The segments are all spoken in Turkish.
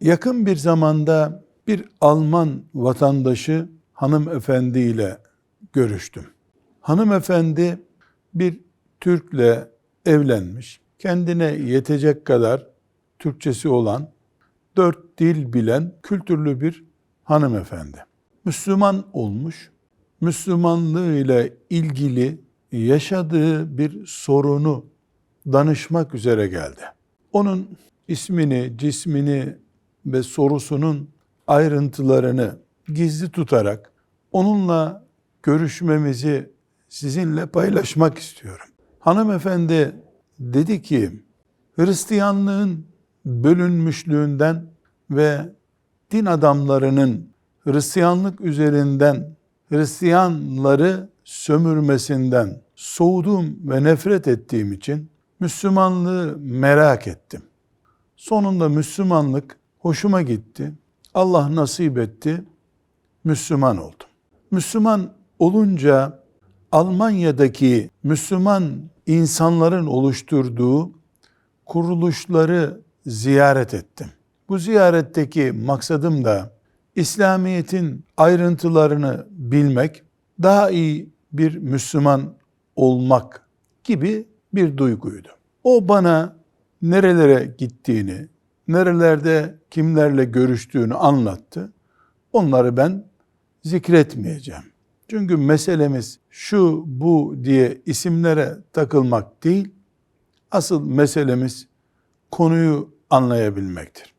Yakın bir zamanda bir Alman vatandaşı hanımefendi ile görüştüm. Hanımefendi bir Türk'le evlenmiş. Kendine yetecek kadar Türkçesi olan, dört dil bilen kültürlü bir hanımefendi. Müslüman olmuş. Müslümanlığı ile ilgili yaşadığı bir sorunu danışmak üzere geldi. Onun ismini, cismini ve sorusunun ayrıntılarını gizli tutarak onunla görüşmemizi sizinle paylaşmak istiyorum. Hanımefendi dedi ki Hristiyanlığın bölünmüşlüğünden ve din adamlarının Hristiyanlık üzerinden Hristiyanları sömürmesinden soğudum ve nefret ettiğim için Müslümanlığı merak ettim. Sonunda Müslümanlık hoşuma gitti. Allah nasip etti. Müslüman oldum. Müslüman olunca Almanya'daki Müslüman insanların oluşturduğu kuruluşları ziyaret ettim. Bu ziyaretteki maksadım da İslamiyet'in ayrıntılarını bilmek, daha iyi bir Müslüman olmak gibi bir duyguydu. O bana nerelere gittiğini, nerelerde kimlerle görüştüğünü anlattı. Onları ben zikretmeyeceğim. Çünkü meselemiz şu bu diye isimlere takılmak değil, asıl meselemiz konuyu anlayabilmektir.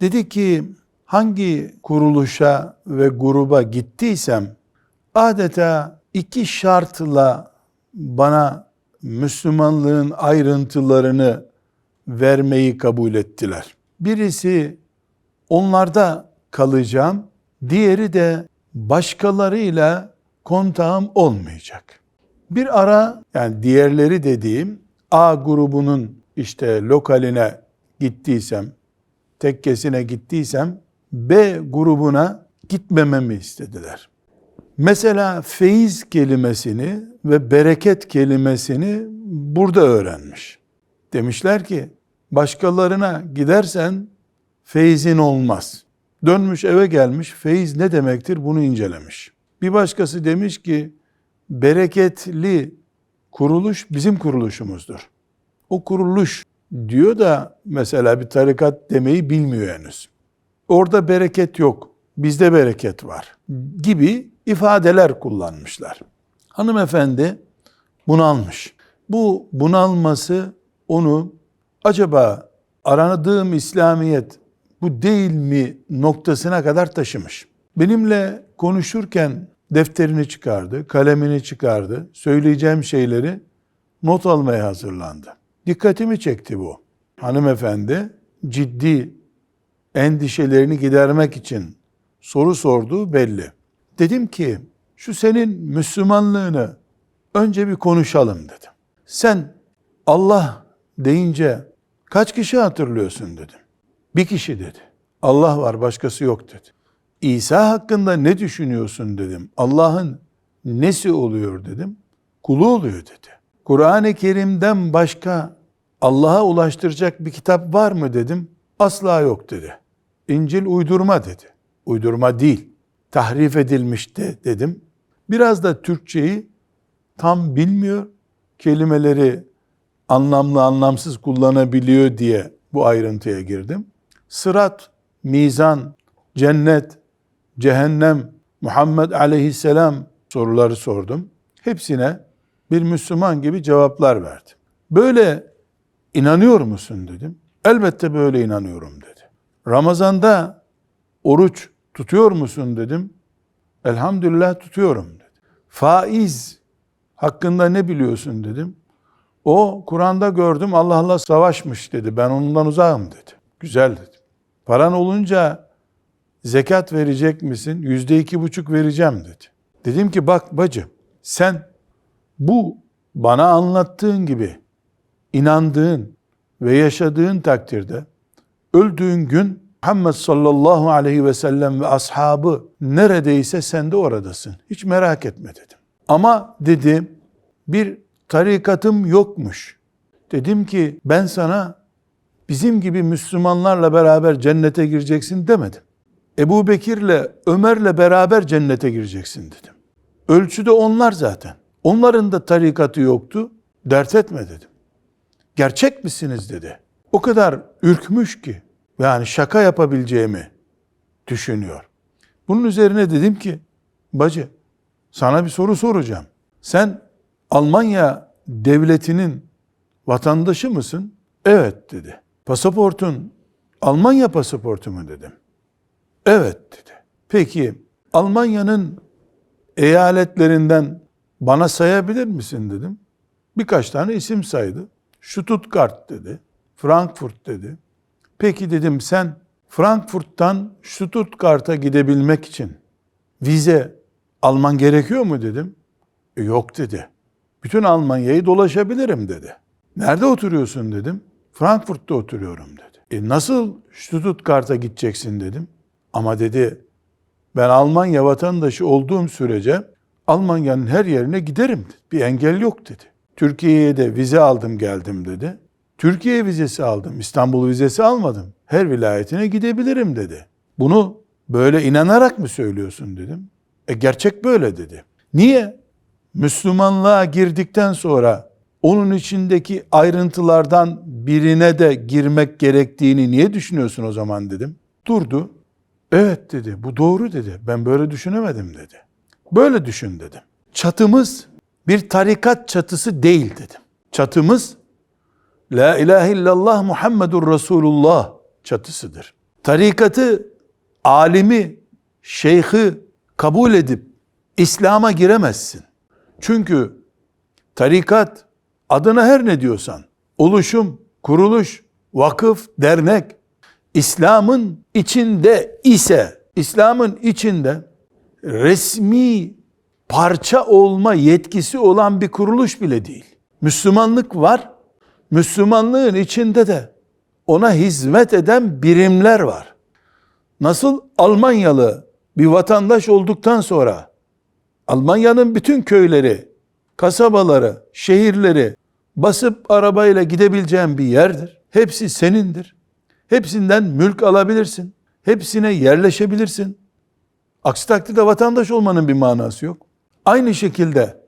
Dedi ki hangi kuruluşa ve gruba gittiysem adeta iki şartla bana Müslümanlığın ayrıntılarını vermeyi kabul ettiler. Birisi onlarda kalacağım, diğeri de başkalarıyla kontağım olmayacak. Bir ara yani diğerleri dediğim A grubunun işte lokaline gittiysem, tekkesine gittiysem B grubuna gitmememi istediler. Mesela feyiz kelimesini ve bereket kelimesini burada öğrenmiş. Demişler ki başkalarına gidersen feyizin olmaz. Dönmüş eve gelmiş feyiz ne demektir bunu incelemiş. Bir başkası demiş ki bereketli kuruluş bizim kuruluşumuzdur. O kuruluş diyor da mesela bir tarikat demeyi bilmiyor henüz. Orada bereket yok, bizde bereket var gibi ifadeler kullanmışlar. Hanımefendi bunalmış. Bu bunalması onu acaba aranadığım İslamiyet bu değil mi noktasına kadar taşımış. Benimle konuşurken defterini çıkardı, kalemini çıkardı, söyleyeceğim şeyleri not almaya hazırlandı. Dikkatimi çekti bu. Hanımefendi ciddi endişelerini gidermek için soru sorduğu belli. Dedim ki şu senin Müslümanlığını önce bir konuşalım dedim. Sen Allah deyince kaç kişi hatırlıyorsun dedim. Bir kişi dedi. Allah var başkası yok dedi. İsa hakkında ne düşünüyorsun dedim. Allah'ın nesi oluyor dedim. Kulu oluyor dedi. Kur'an-ı Kerim'den başka Allah'a ulaştıracak bir kitap var mı dedim. Asla yok dedi. İncil uydurma dedi. Uydurma değil. Tahrif edilmiş de dedim. Biraz da Türkçeyi tam bilmiyor. Kelimeleri anlamlı anlamsız kullanabiliyor diye bu ayrıntıya girdim. Sırat, mizan, cennet, cehennem, Muhammed aleyhisselam soruları sordum. Hepsine bir Müslüman gibi cevaplar verdim. Böyle inanıyor musun dedim. Elbette böyle inanıyorum dedi. Ramazanda oruç tutuyor musun dedim. Elhamdülillah tutuyorum dedi. Faiz hakkında ne biliyorsun dedim. O Kur'an'da gördüm Allah'la savaşmış dedi. Ben ondan uzağım dedi. Güzel dedi. Paran olunca zekat verecek misin? Yüzde iki buçuk vereceğim dedi. Dedim ki bak bacı sen bu bana anlattığın gibi inandığın ve yaşadığın takdirde öldüğün gün Muhammed sallallahu aleyhi ve sellem ve ashabı neredeyse sen de oradasın. Hiç merak etme dedim. Ama dedi bir tarikatım yokmuş. Dedim ki ben sana bizim gibi Müslümanlarla beraber cennete gireceksin demedim. Ebu Bekir'le Ömer'le beraber cennete gireceksin dedim. Ölçüde onlar zaten. Onların da tarikatı yoktu. Dert etme dedim. Gerçek misiniz dedi. O kadar ürkmüş ki yani şaka yapabileceğimi düşünüyor. Bunun üzerine dedim ki bacı sana bir soru soracağım. Sen Almanya devletinin vatandaşı mısın? Evet dedi. Pasaportun Almanya pasaportu mu dedim. Evet dedi. Peki Almanya'nın eyaletlerinden bana sayabilir misin dedim. Birkaç tane isim saydı. Stuttgart dedi. Frankfurt dedi. Peki dedim sen Frankfurt'tan Stuttgart'a gidebilmek için vize alman gerekiyor mu dedim. E, yok dedi. Bütün Almanya'yı dolaşabilirim dedi. Nerede oturuyorsun dedim. Frankfurt'ta oturuyorum dedi. E nasıl Stuttgart'a gideceksin dedim. Ama dedi ben Almanya vatandaşı olduğum sürece Almanya'nın her yerine giderim dedi. Bir engel yok dedi. Türkiye'ye de vize aldım geldim dedi. Türkiye vizesi aldım, İstanbul vizesi almadım. Her vilayetine gidebilirim dedi. Bunu böyle inanarak mı söylüyorsun dedim. E gerçek böyle dedi. Niye? Müslümanlığa girdikten sonra onun içindeki ayrıntılardan birine de girmek gerektiğini niye düşünüyorsun o zaman dedim. Durdu. Evet dedi. Bu doğru dedi. Ben böyle düşünemedim dedi. Böyle düşün dedim. Çatımız bir tarikat çatısı değil dedim. Çatımız La ilahe illallah Muhammedur Resulullah çatısıdır. Tarikatı, alimi, şeyhi kabul edip İslam'a giremezsin. Çünkü tarikat adına her ne diyorsan, oluşum, kuruluş, vakıf, dernek, İslam'ın içinde ise, İslam'ın içinde resmi parça olma yetkisi olan bir kuruluş bile değil. Müslümanlık var, Müslümanlığın içinde de ona hizmet eden birimler var. Nasıl Almanyalı bir vatandaş olduktan sonra Almanya'nın bütün köyleri, kasabaları, şehirleri basıp arabayla gidebileceğin bir yerdir. Hepsi senindir. Hepsinden mülk alabilirsin. Hepsine yerleşebilirsin. Aksi takdirde vatandaş olmanın bir manası yok. Aynı şekilde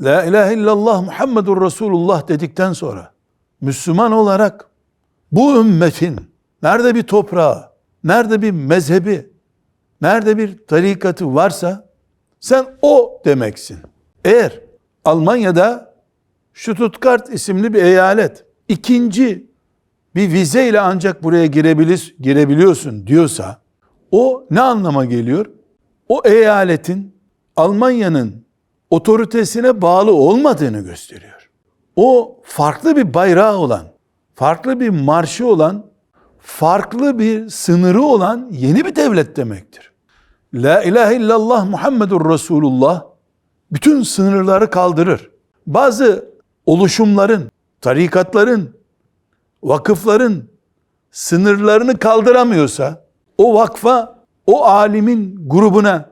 La ilahe illallah Muhammedur Resulullah dedikten sonra Müslüman olarak bu ümmetin nerede bir toprağı, nerede bir mezhebi, nerede bir tarikatı varsa sen o demeksin. Eğer Almanya'da Stuttgart isimli bir eyalet ikinci bir vize ile ancak buraya girebilir, girebiliyorsun diyorsa o ne anlama geliyor? O eyaletin Almanya'nın otoritesine bağlı olmadığını gösteriyor. O farklı bir bayrağı olan, farklı bir marşı olan, farklı bir sınırı olan yeni bir devlet demektir. La ilahe illallah Muhammedur Resulullah bütün sınırları kaldırır. Bazı oluşumların, tarikatların, vakıfların sınırlarını kaldıramıyorsa o vakfa, o alimin grubuna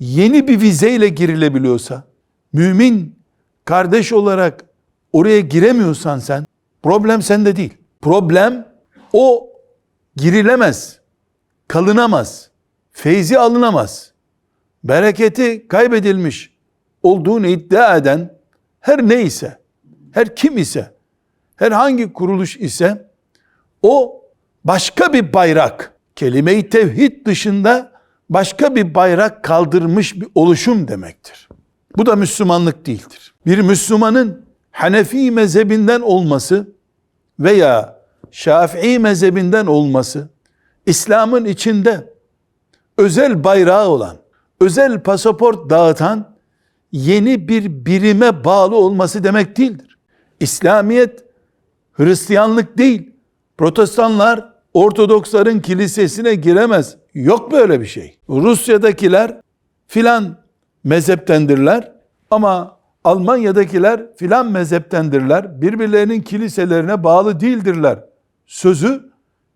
yeni bir vizeyle girilebiliyorsa, mümin kardeş olarak oraya giremiyorsan sen, problem sende değil. Problem o girilemez, kalınamaz, feyzi alınamaz, bereketi kaybedilmiş olduğunu iddia eden her neyse, her kim ise, herhangi kuruluş ise o başka bir bayrak, kelime-i tevhid dışında başka bir bayrak kaldırmış bir oluşum demektir. Bu da Müslümanlık değildir. Bir Müslümanın Hanefi mezhebinden olması veya Şafii mezhebinden olması İslam'ın içinde özel bayrağı olan, özel pasaport dağıtan yeni bir birime bağlı olması demek değildir. İslamiyet Hristiyanlık değil. Protestanlar Ortodoksların kilisesine giremez. Yok böyle bir şey. Rusya'dakiler filan mezheptendirler ama Almanya'dakiler filan mezheptendirler. Birbirlerinin kiliselerine bağlı değildirler. Sözü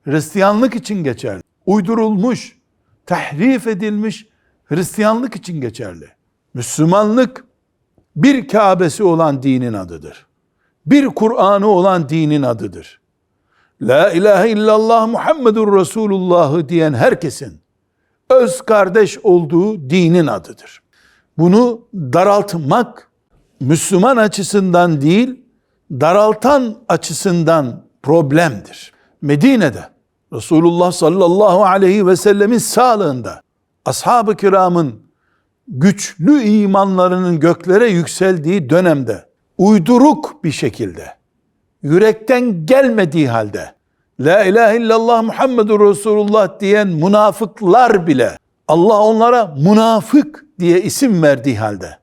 Hristiyanlık için geçerli. Uydurulmuş, tahrif edilmiş Hristiyanlık için geçerli. Müslümanlık bir Kabe'si olan dinin adıdır. Bir Kur'an'ı olan dinin adıdır. La ilahe illallah Muhammedur Resulullah'ı diyen herkesin öz kardeş olduğu dinin adıdır. Bunu daraltmak Müslüman açısından değil, daraltan açısından problemdir. Medine'de Resulullah sallallahu aleyhi ve sellemin sağlığında ashab-ı kiramın güçlü imanlarının göklere yükseldiği dönemde uyduruk bir şekilde yürekten gelmediği halde La ilahe illallah Muhammedur Resulullah diyen münafıklar bile Allah onlara münafık diye isim verdiği halde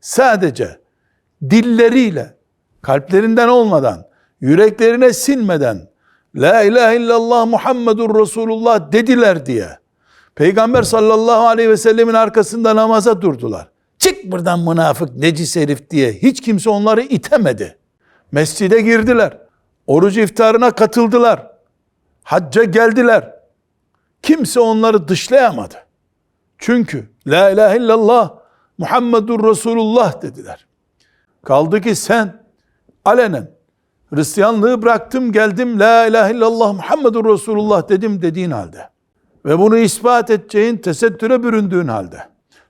sadece dilleriyle kalplerinden olmadan yüreklerine sinmeden La ilahe illallah Muhammedur Resulullah dediler diye Peygamber sallallahu aleyhi ve sellemin arkasında namaza durdular. Çık buradan münafık necis herif diye hiç kimse onları itemedi. Mescide girdiler. Oruç iftarına katıldılar. Hacca geldiler. Kimse onları dışlayamadı. Çünkü La ilahe illallah Muhammedur Resulullah dediler. Kaldı ki sen alenen Hristiyanlığı bıraktım geldim La ilahe illallah Muhammedur Resulullah dedim dediğin halde ve bunu ispat edeceğin tesettüre büründüğün halde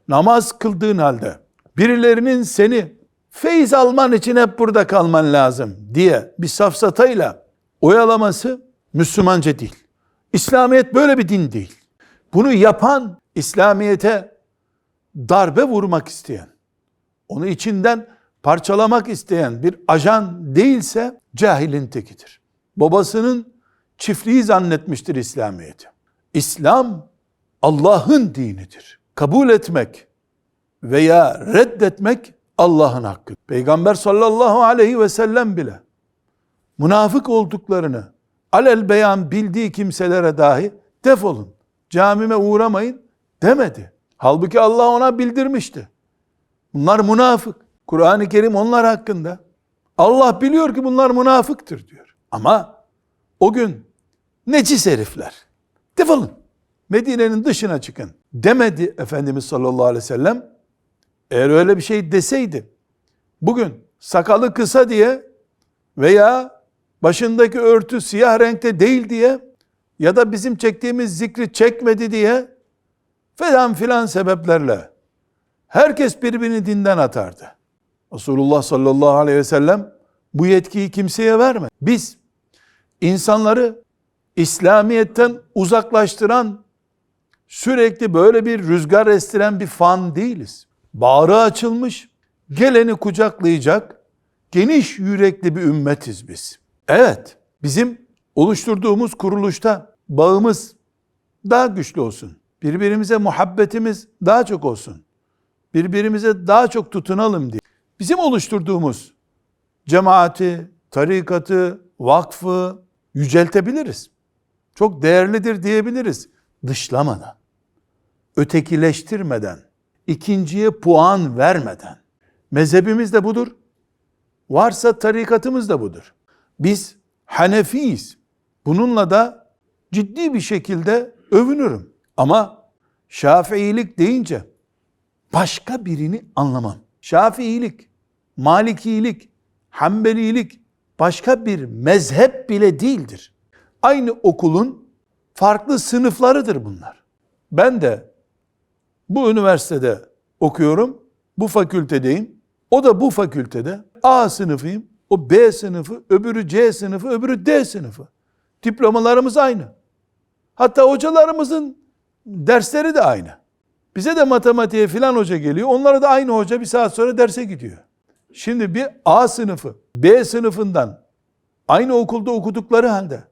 namaz kıldığın halde birilerinin seni feyiz alman için hep burada kalman lazım diye bir safsatayla oyalaması Müslümanca değil. İslamiyet böyle bir din değil. Bunu yapan İslamiyete darbe vurmak isteyen, onu içinden parçalamak isteyen bir ajan değilse cahilin tekidir. Babasının çiftliği zannetmiştir İslamiyeti. İslam Allah'ın dinidir. Kabul etmek veya reddetmek Allah'ın hakkı. Peygamber sallallahu aleyhi ve sellem bile münafık olduklarını alel beyan bildiği kimselere dahi defolun, camime uğramayın demedi. Halbuki Allah ona bildirmişti. Bunlar münafık. Kur'an-ı Kerim onlar hakkında. Allah biliyor ki bunlar münafıktır diyor. Ama o gün necis herifler. Defolun. Medine'nin dışına çıkın. Demedi Efendimiz sallallahu aleyhi ve sellem. Eğer öyle bir şey deseydi, bugün sakalı kısa diye veya başındaki örtü siyah renkte değil diye ya da bizim çektiğimiz zikri çekmedi diye falan filan sebeplerle herkes birbirini dinden atardı. Resulullah sallallahu aleyhi ve sellem bu yetkiyi kimseye verme. Biz insanları İslamiyet'ten uzaklaştıran sürekli böyle bir rüzgar estiren bir fan değiliz. Bağrı açılmış, geleni kucaklayacak geniş yürekli bir ümmetiz biz. Evet, bizim oluşturduğumuz kuruluşta bağımız daha güçlü olsun. Birbirimize muhabbetimiz daha çok olsun. Birbirimize daha çok tutunalım diye. Bizim oluşturduğumuz cemaati, tarikatı, vakfı yüceltebiliriz. Çok değerlidir diyebiliriz. Dışlamadan, ötekileştirmeden, ikinciye puan vermeden. Mezhebimiz de budur. Varsa tarikatımız da budur. Biz Hanefiyiz. Bununla da ciddi bir şekilde övünürüm. Ama Şafiilik deyince başka birini anlamam. Şafiilik, Malikilik, Hanbelilik başka bir mezhep bile değildir. Aynı okulun farklı sınıflarıdır bunlar. Ben de bu üniversitede okuyorum, bu fakültedeyim. O da bu fakültede A sınıfıyım. O B sınıfı, öbürü C sınıfı, öbürü D sınıfı. Diplomalarımız aynı. Hatta hocalarımızın dersleri de aynı. Bize de matematiğe filan hoca geliyor. Onlara da aynı hoca bir saat sonra derse gidiyor. Şimdi bir A sınıfı, B sınıfından aynı okulda okudukları halde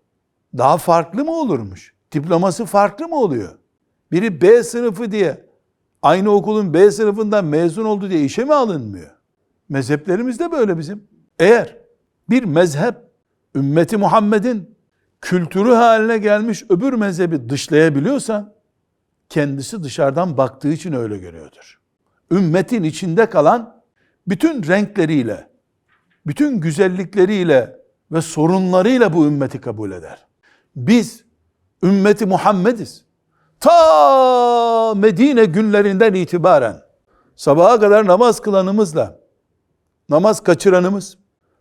daha farklı mı olurmuş? Diploması farklı mı oluyor? Biri B sınıfı diye aynı okulun B sınıfından mezun oldu diye işe mi alınmıyor? Mezheplerimiz de böyle bizim. Eğer bir mezhep ümmeti Muhammed'in kültürü haline gelmiş öbür mezhebi dışlayabiliyorsa kendisi dışarıdan baktığı için öyle görüyordur. Ümmetin içinde kalan bütün renkleriyle, bütün güzellikleriyle ve sorunlarıyla bu ümmeti kabul eder. Biz ümmeti Muhammediz. Ta Medine günlerinden itibaren sabaha kadar namaz kılanımızla, namaz kaçıranımız,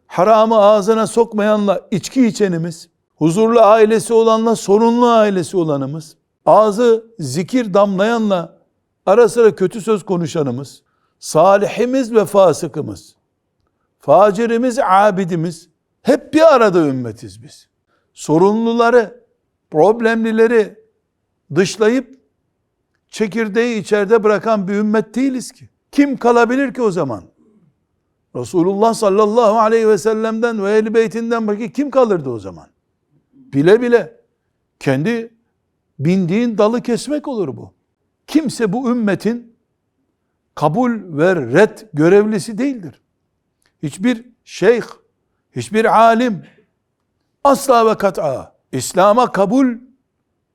haramı ağzına sokmayanla içki içenimiz, huzurlu ailesi olanla sorunlu ailesi olanımız, ağzı zikir damlayanla ara sıra kötü söz konuşanımız, salihimiz ve fasıkımız, facirimiz, abidimiz, hep bir arada ümmetiz biz. Sorunluları, problemlileri dışlayıp çekirdeği içeride bırakan bir ümmet değiliz ki. Kim kalabilir ki o zaman? Resulullah sallallahu aleyhi ve sellem'den ve ehl beytinden başka kim kalırdı o zaman? Bile bile kendi bindiğin dalı kesmek olur bu. Kimse bu ümmetin kabul ve red görevlisi değildir. Hiçbir şeyh, hiçbir alim asla ve kat'a İslam'a kabul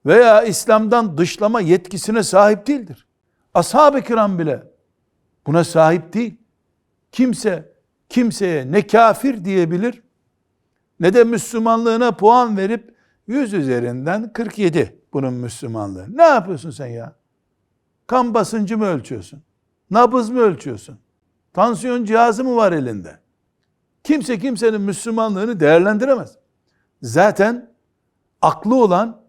veya İslam'dan dışlama yetkisine sahip değildir. Ashab-ı kiram bile buna sahip değil. Kimse kimseye ne kafir diyebilir ne de Müslümanlığına puan verip 100 üzerinden 47 bunun Müslümanlığı. Ne yapıyorsun sen ya? Kan basıncı mı ölçüyorsun? Nabız mı ölçüyorsun? Tansiyon cihazı mı var elinde? Kimse kimsenin Müslümanlığını değerlendiremez. Zaten aklı olan,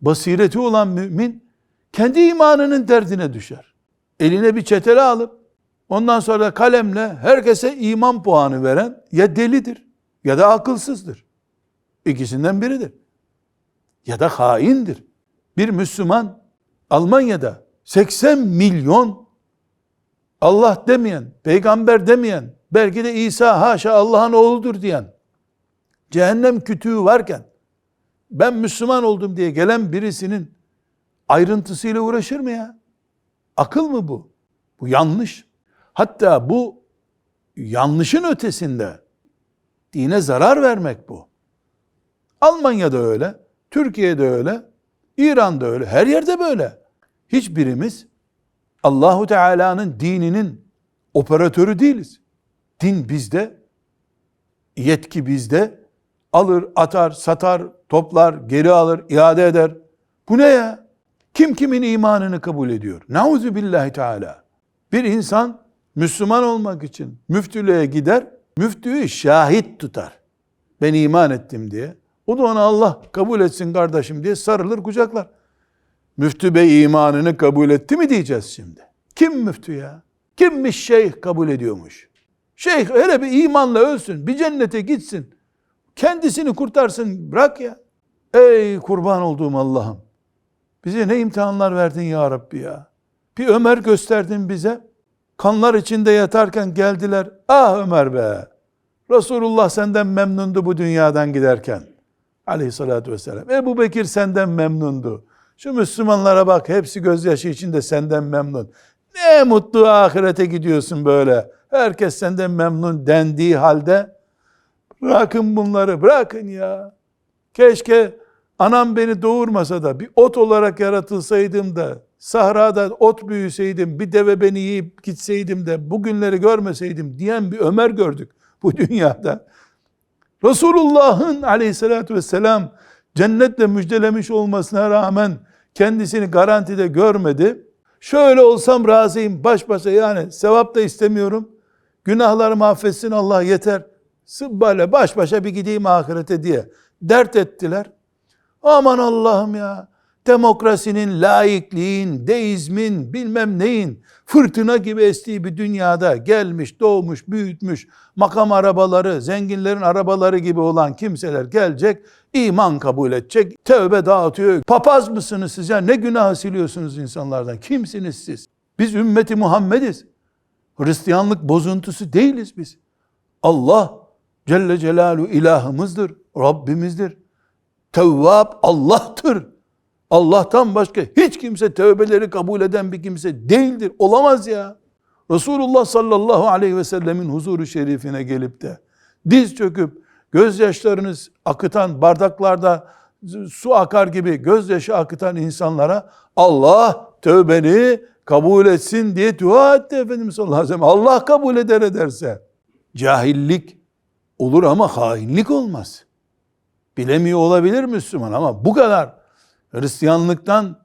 basireti olan mümin kendi imanının derdine düşer. Eline bir çetele alıp ondan sonra kalemle herkese iman puanı veren ya delidir ya da akılsızdır. İkisinden biridir. Ya da haindir. Bir Müslüman Almanya'da 80 milyon Allah demeyen, peygamber demeyen, belki de İsa haşa Allah'ın oğludur diyen, cehennem kütüğü varken, ben Müslüman oldum diye gelen birisinin ayrıntısıyla uğraşır mı ya? Akıl mı bu? Bu yanlış. Hatta bu yanlışın ötesinde dine zarar vermek bu. Almanya'da öyle, Türkiye'de öyle, İran'da öyle, her yerde böyle. Hiçbirimiz Allahu Teala'nın dininin operatörü değiliz. Din bizde, yetki bizde. Alır, atar, satar, toplar, geri alır, iade eder. Bu ne ya? Kim kimin imanını kabul ediyor? Nauzu billahi teala. Bir insan Müslüman olmak için müftülüğe gider, müftüyü şahit tutar. Ben iman ettim diye. O da ona Allah kabul etsin kardeşim diye sarılır kucaklar. Müftü bey imanını kabul etti mi diyeceğiz şimdi. Kim müftü ya? Kimmiş şeyh kabul ediyormuş? Şeyh hele bir imanla ölsün, bir cennete gitsin. Kendisini kurtarsın, bırak ya. Ey kurban olduğum Allah'ım. Bize ne imtihanlar verdin ya Rabbi ya. Bir Ömer gösterdin bize. Kanlar içinde yatarken geldiler. Ah Ömer be. Resulullah senden memnundu bu dünyadan giderken. Aleyhissalatü vesselam. Ebu Bekir senden memnundu. Şu Müslümanlara bak hepsi gözyaşı içinde senden memnun. Ne mutlu ahirete gidiyorsun böyle. Herkes senden memnun dendiği halde bırakın bunları bırakın ya. Keşke anam beni doğurmasa da bir ot olarak yaratılsaydım da sahrada ot büyüseydim bir deve beni yiyip gitseydim de bugünleri görmeseydim diyen bir Ömer gördük bu dünyada. Resulullah'ın aleyhissalatü vesselam cennetle müjdelemiş olmasına rağmen kendisini garantide görmedi. Şöyle olsam razıyım baş başa yani sevap da istemiyorum. Günahlarımı affetsin Allah yeter. Böyle baş başa bir gideyim ahirete diye dert ettiler. Aman Allah'ım ya demokrasinin, laikliğin, deizmin, bilmem neyin fırtına gibi estiği bir dünyada gelmiş, doğmuş, büyütmüş, makam arabaları, zenginlerin arabaları gibi olan kimseler gelecek, iman kabul edecek, tövbe dağıtıyor. Papaz mısınız siz ya? Ne günahı siliyorsunuz insanlardan? Kimsiniz siz? Biz ümmeti Muhammediz. Hristiyanlık bozuntusu değiliz biz. Allah Celle Celaluhu ilahımızdır, Rabbimizdir. Tevvab Allah'tır. Allah'tan başka hiç kimse tövbeleri kabul eden bir kimse değildir. Olamaz ya. Resulullah sallallahu aleyhi ve sellemin huzuru şerifine gelip de diz çöküp gözyaşlarınız akıtan bardaklarda su akar gibi gözyaşı akıtan insanlara Allah tövbeni kabul etsin diye dua etti Efendimiz sallallahu aleyhi ve sellem. Allah kabul eder ederse cahillik olur ama hainlik olmaz. Bilemiyor olabilir Müslüman ama bu kadar Hristiyanlıktan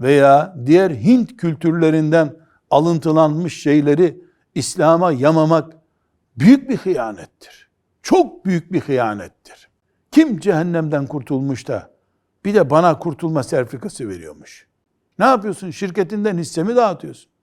veya diğer Hint kültürlerinden alıntılanmış şeyleri İslam'a yamamak büyük bir hıyanettir. Çok büyük bir hıyanettir. Kim cehennemden kurtulmuş da bir de bana kurtulma sertifikası veriyormuş? Ne yapıyorsun? Şirketinden hissemi dağıtıyorsun.